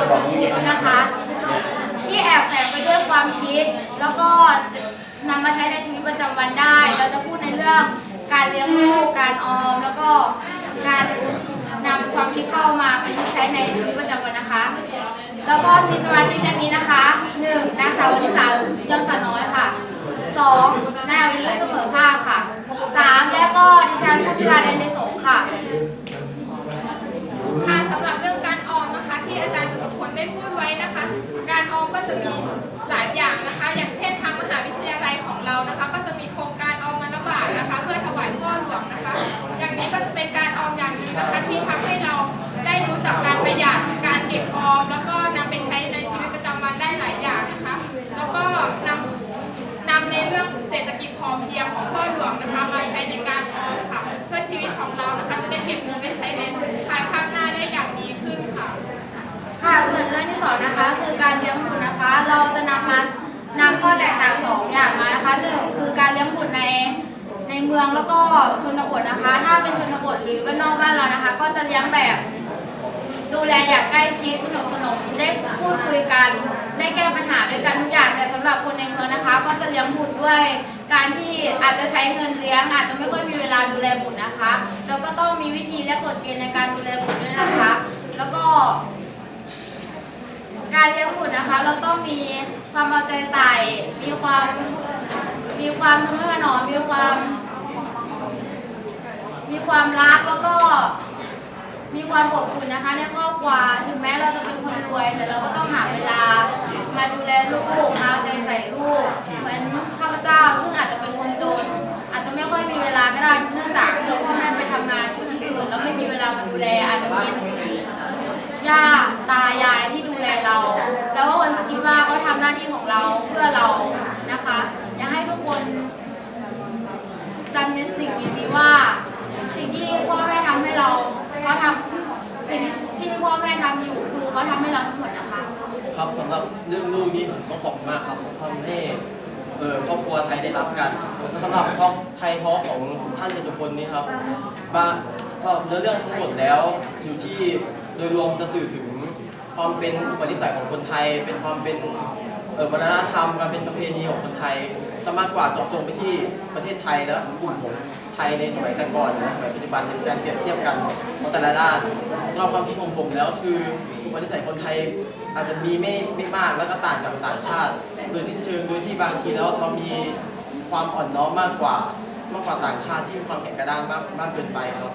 ทนี้นะคะ ที่แอบแฝงไปด้วยความคิด แล้วก็นำมาใช้ในชีวิตประจำวันได้ เราจะพูดในเรื่องการเลี้ยงลูกการออม แล้วก็การนำความคิดเข้ามาประยุกต์ใช้ในชีวิตประจำวันนะคะ แล้วก็มีสมาชิกดังนี้นะคะหนึ่งนางสาววนิสายอมสาน้อยค่ะสองนายอวิรุธเสมอภาคค่ะสามและก็ดิฉันพัชราเดนเดสงค่ะ ค่ะสำหรับเรื่องการออมนะคะ ที่อาจารย์จตุพลได้พูดไว้นะคะ ก รื่องที่สองนะคะ คือการเลี้ยงบุตรนะคะ เราจะนำมานำข้อแตกต่างสองอย่างมานะคะหนึ่งคือการเลี้ยงบุตรในในเมืองแล้วก็ชนบทนะคะ ถ้าเป็นชนบทหรือบ้านนอกบ้านเรานะคะ ก็จะเลี้ยงแบบดูแลอย่างใกล้ชิดสนุกสนมได้พูดคุยกัน ได้แก้ปัญหาด้วยกันทุกอย่างแต่สำหรับคนในเมืองนะคะ ก็จะเลี้ยงบุตรด้วย การที่อาจจะใช้เงินเลี้ยง อาจจะไม่ค่อยมีเวลาดูแลบุตรนะคะแล้วก็ต้องมีวิธีและกฎเกณฑ์ในการดูแลบุตรด้วยนะคะ แล้วก็ การเลี้ยงบุตรนะคะ เราต้องมีความเอาใจใส่ มีความมีความทนุถนอมมีความ มีความรักแล้วก็ มีความอบอุ่นนะคะ ในครอบครัวถึงแม้เราจะเป็นคนรวย แต่เราก็ต้องหาเวลามาดูแลลูกมาเอาใจใส่ลูกเหมือนข้าพเจ้าซึ่งอาจจะเป็นคนจน อาจจะไม่ค่อยมีเวลาก็ได้เนื่องจากเราพ่อแม่ไปทำงานที่อื่นแล้วไม่มีเวลามาดูแลอาจจะมีย่าตายายที่ เราแล้วก็คนจะคิดว่าเขาทำหน้าที่ของเราเพื่อเรานะคะอยากให้ทุกคนจำในสิ่งนี้ว่า สิ่งที่พ่อแม่ทำให้เราเขาทำสิ่งที่พ่อแม่ทำอยู่คือเขาทำให้เราทั้งหมดนะคะ ครับสำหรับเรื่องลูกนี่ผมต้องขอบคุณมากครับทำให้เออครอบครัวไทยได้รับกันสำหรับท็อปไทยท็อปของท่านจตุพลนี่ครับบ้านถ้าเนื้อเรื่องทั้งหมดแล้วอยู่ที่โดยรวมจะสื่อถึง ความเป็นอุปนิสัยของคนไทย เป็นความเป็นเออวัฒนธรรมการเป็นประเพณีของคนไทยซะมากกว่าเจาะจงไปที่ประเทศไทยและกลุ่มของไทยในสมัยแต่ก่อนและสมัยปัจจุบันเป็นการเปรียบเทียบกันของแต่ละด้านเราความคิดของผมแล้วคืออุปนิสัยคนไทยอาจจะมีไม่ไม่มากแล้วก็ต่างจากต่างชาติ โดยสิ้นเชิงโดยที่บางทีแล้วเรามีความอ่อนน้อมมากกว่ามากกว่าต่างชาติที่มีความแข็งกระด้านมากมากเกินไปครับ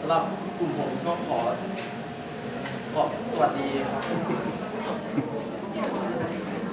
สำหรับกลุ่มผมก็ขอ สวั